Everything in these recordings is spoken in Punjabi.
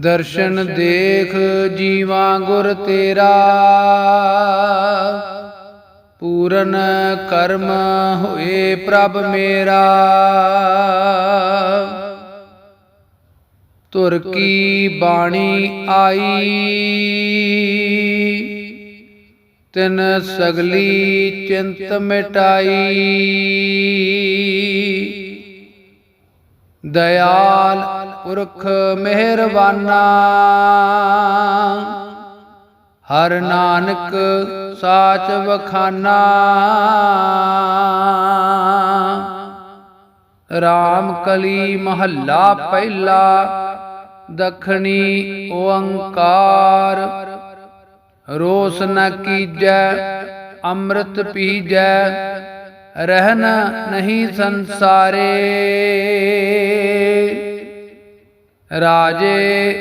ਦਰਸ਼ਨ ਦੇਖ ਜੀਵਾਂ ਗੁਰ ਤੇਰਾ। ਪੂਰਨ ਕਰਮ ਹੋਏ ਪ੍ਰਭ ਮੇਰਾ। ਤੁਰ ਕੀ ਬਾਣੀ ਆਈ। ਤਿਨ ਸਗਲੀ ਚਿੰਤ ਮਿਟਾਈ। ਦਇਆਲ ਪੁਰਖ ਮਿਹਰਬਾਨਾ। ਹਰ ਨਾਨਕ ਸਾਚ ਵਖਾਨਾ। ਰਾਮ ਕਲੀ ਮਹੱਲਾ ਪਹਿਲਾ ਦਖਣੀ ਓੰਕਾਰ। ਰੋਸ ਨ ਕੀਜੈ ਅੰਮ੍ਰਿਤ ਪੀਜੈ। ਰਹਿਨ ਨਹੀਂ ਸੰਸਾਰੇ। ਰਾਜੇ,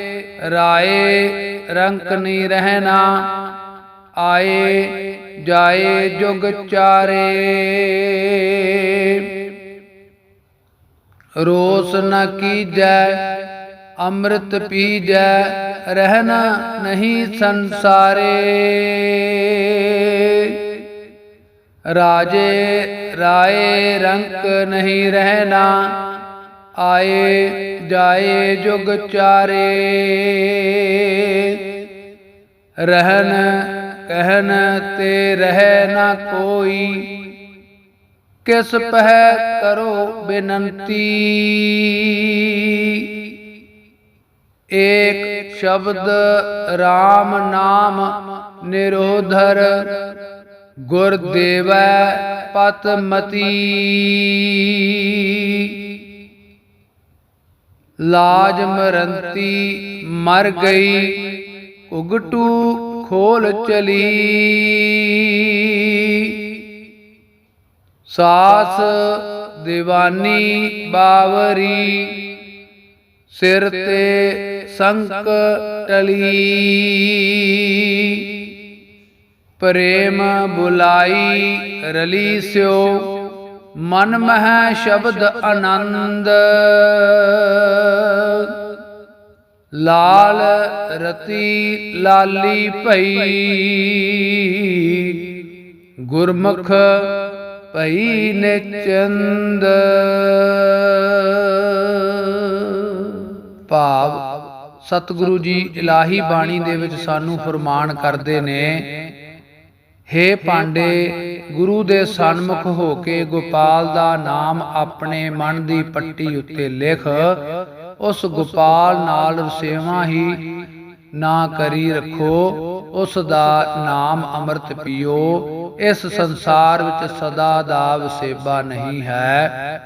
ਰਾਏ, ਰੰਕ ਨਹੀਂ ਰਹਿਣਾ। ਆਏ, ਜਾਏ, ਜੁਗ ਚਾਰੇ। ਰੋਸ ਨ ਕੀਜੈ, ਅੰਮ੍ਰਿਤ ਪੀਜੈ, ਰਹਿਣਾ ਨਹੀਂ ਸੰਸਾਰੇ। ਰਾਜੇ, ਰਾਏ ਰੰਕ ਨਹੀਂ ਰਹਿਣਾ। ਆਏ, ਜਾਏ ਜੁਗ ਚਾਰੇ। ਰਹਿਨ ਕਹਿਨ ਤੇ ਰਹਿ ਨਾ ਕੋਈ। ਕਿਸ ਪਹਿ ਕਰੋ ਬੇਨੰਤੀ। ਏਕ ਸ਼ਬਦ RAM ਨਾਮ ਨਿਰੋਧਰ। ਗੁਰ ਦੇਵੈ ਪਤ ਲਾਜ ਮਰੰਤੀ ਮਰ ਗਈ, ਉਗਟੂ ਖੋਲ ਚਲੀ। ਸਾਸ ਦੀਵਾਨੀ ਬਾਵਰੀ, ਸਿਰ ਤੇ ਸੰਕ ਟਲੀ। ਪ੍ਰੇਮ ਬੁਲਾਈ ਰਲੀ ਸਿਓ, ਮਨ ਮਹਿ ਸ਼ਬਦ ਆਨੰਦ। ਲਾਲ ਰਤੀ ਲਾਲੀ ਭਈ, ਗੁਰਮੁਖ ਭਈ ਨਿਚੰਦ। ਭਾਵ ਸਤਿਗੁਰੂ ਜੀ ਇਲਾਹੀ ਬਾਣੀ ਦੇ ਵਿੱਚ ਸਾਨੂੰ ਫਰਮਾਨ ਕਰਦੇ ਨੇ ਹੇ ਪਾਂਡੇ, ਗੁਰੂ ਦੇ ਸਨਮੁਖ ਹੋ ਕੇ ਗੋਪਾਲ ਦਾ ਨਾਮ ਆਪਣੇ ਮਨ ਦੀ ਪੱਟੀ ਉੱਤੇ ਲਿਖ, ਉਸ ਗੋਪਾਲ ਨਾਲ ਰਸੇਵਾ ਹੀ ਨਾ ਕਰੀ ਰੱਖੋ, ਉਸ ਦਾ ਨਾਮ ਅੰਮ੍ਰਿਤ ਪੀਓ, ਇਸ ਸੰਸਾਰ ਵਿੱਚ ਸਦਾ ਦਾ ਵਸੇਬਾ ਨਹੀਂ ਹੈ।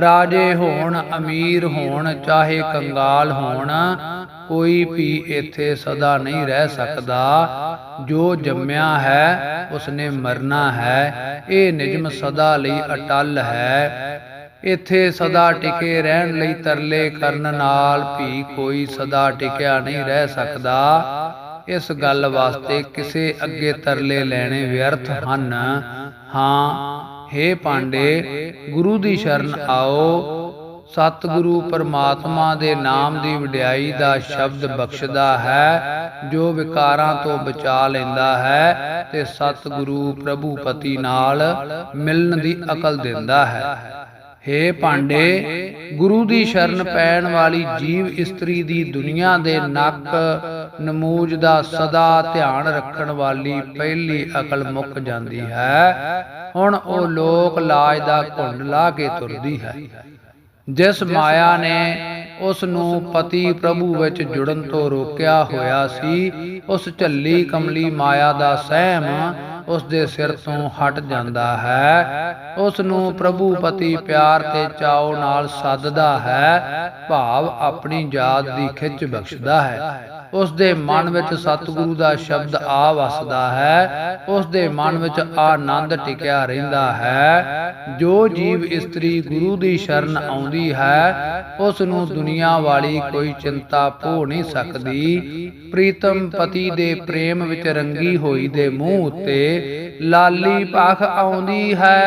ਰਾਜੇ ਹੋਣ, ਅਮੀਰ ਹੋਣ, ਚਾਹੇ ਕੰਗਾਲ ਹੋਣ, ਕੋਈ ਵੀ ਇੱਥੇ ਸਦਾ ਨਹੀਂ ਰਹਿ ਸਕਦਾ। ਜੋ ਜੰਮਿਆ ਹੈ, ਉਸਨੇ ਮਰਨਾ ਹੈ। ਇਹ ਨਿਜਮ ਸਦਾ ਲਈ ਅਟਲ ਹੈ। ਇੱਥੇ ਸਦਾ ਟਿਕੇ ਰਹਿਣ ਲਈ ਤਰਲੇ ਕਰਨ ਨਾਲ ਵੀ ਕੋਈ ਸਦਾ ਟਿਕਿਆ ਨਹੀਂ ਰਹਿ ਸਕਦਾ। ਇਸ ਗੱਲ ਵਾਸਤੇ ਕਿਸੇ ਅੱਗੇ ਤਰਲੇ ਲੈਣੇ ਵਿਅਰਥ ਹਨ। ਹਾਂ ਹੇ ਪਾਂਡੇ, ਗੁਰੂ ਦੀ ਸ਼ਰਨ ਆਓ। ਸਤਿਗੁਰੂ ਪਰਮਾਤਮਾ ਦੇ ਨਾਮ ਦੀ ਵਡਿਆਈ ਦਾ ਸ਼ਬਦ ਬਖਸ਼ਦਾ ਹੈ, ਜੋ ਵਿਕਾਰਾਂ ਤੋਂ ਬਚਾ ਲੈਂਦਾ ਹੈ ਤੇ ਸਤਿਗੁਰੂ ਪ੍ਰਭੂ ਪਤੀ ਨਾਲ ਮਿਲਣ ਦੀ ਅਕਲ ਦਿੰਦਾ ਹੈ। ਹੇ ਪਾਂਡੇ, ਗੁਰੂ ਦੀ ਸ਼ਰਨ ਪੈਣ ਵਾਲੀ ਜੀਵ ਇਸਤਰੀ ਦੀ ਦੁਨੀਆ ਦੇ ਨੱਕ ਨਮੂਜ ਦਾ ਸਦਾ ਧਿਆਨ ਰੱਖਣ ਵਾਲੀ ਪਹਿਲੀ ਅਕਲ ਮੁੱਕ ਜਾਂਦੀ ਹੈ। ਹੁਣ ਉਹ ਲੋਕ ਲਾਜ ਦਾ ਘੁੰਡ ਲਾ ਕੇ ਤੁਰਦੀ ਹੈ। ਜਿਸ ਮਾਇਆ ਨੇ ਉਸ ਨੂੰ ਪਤੀ ਪ੍ਰਭੂ ਵਿੱਚ ਜੁੜਨ ਤੋਂ ਰੋਕਿਆ ਹੋਇਆ ਸੀ, ਉਸ ਝੱਲੀ ਕਮਲੀ ਮਾਇਆ ਦਾ ਸਹਿਮ ਉਸ ਦੇ ਸਿਰ ਤੋਂ ਹਟ ਜਾਂਦਾ ਹੈ। ਉਸ ਨੂੰ ਪ੍ਰਭੂ ਪਤੀ ਪਿਆਰ ਤੇ ਚਾਉ ਨਾਲ ਸੱਦਦਾ ਹੈ, ਭਾਵ ਆਪਣੀ ਯਾਦ ਦੀ ਖਿੱਚ ਬਖਸ਼ਦਾ ਹੈ। ਉਸ ਦੇ ਮਨ ਵਿੱਚ ਸਤਿਗੁਰੂ ਦਾ ਸ਼ਬਦ ਆ ਵਸਦਾ ਹੈ ਉਸ ਦੇ ਮਨ ਵਿੱਚ ਆਨੰਦ ਟਿਕਿਆ ਰਹਿੰਦਾ ਹੈ। ਜੋ ਜੀਵ ਇਸਤਰੀ ਗੁਰੂ ਦੀ ਸ਼ਰਨ ਆਉਂਦੀ ਹੈ ਉਸ ਨੂੰ ਦੁਨੀਆ ਵਾਲੀ ਕੋਈ ਚਿੰਤਾ ਭੋ ਨਹੀਂ ਸਕਦੀ। ਪ੍ਰੀਤਮ ਪਤੀ ਦੇ ਪ੍ਰੇਮ ਵਿੱਚ ਰੰਗੀ ਹੋਈ ਦੇ ਮੂੰਹ ਉੱਤੇ ਲਾਲੀ ਪਖ ਆਉਂਦੀ ਹੈ।